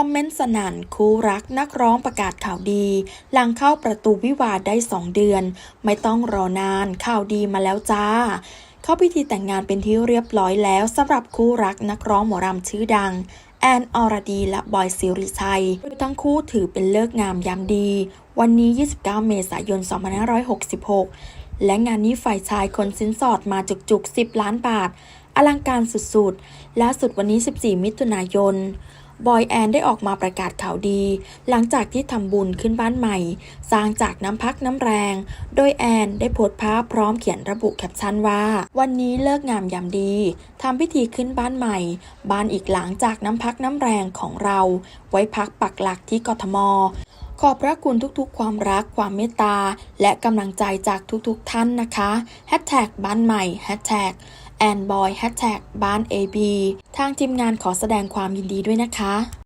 คอมเมนต์สนั่นคู่รักนักร้องประกาศข่าวดี หลังเข้าประตูวิวาได้ 2 เดือน ไม่ต้องรอนานข่าวดีมาแล้วจ้าเข้าพิธีแต่งงานเป็นที่เรียบร้อยแล้วสำหรับคู่รักนักร้องหมอรำชื่อดังแอนอรดีและบอยซิริชัยโดยทั้งคู่ถือเป็นเลิกงามยามดี วันนี้ 29 เมษายน 2566 และงานนี้ฝ่ายชายคนสินสอดมาจุกๆ 10 ล้านบาท อลังการสุดๆล่าสุดวันนี้ 14 มิถุนายน บอยแอนได้ออกมาประกาศข่าวดี หลังจากที่ทำบุญขึ้นบ้านใหม่ สร้างจากน้ำพักน้ำแรง โดยแอนได้โพสต์ภาพพร้อมเขียนระบุแคปชั่นว่า วันนี้เลิกงามยามดีทำพิธีขึ้นบ้านใหม่ บ้านอีกหลังจากน้ำพักน้ำแรงของเรา ไว้พักปักหลักที่กทมขอบพระคุณทุกๆ ความรัก ความเมตตา และกำลังใจจากทุกๆ ท่านนะคะแฮชแท็กบ้านใหม่แฮชแท็ก แอนบอยแฮชแท็กบ้าน AB ทางทีมงานขอแสดงความยินดีด้วยนะคะ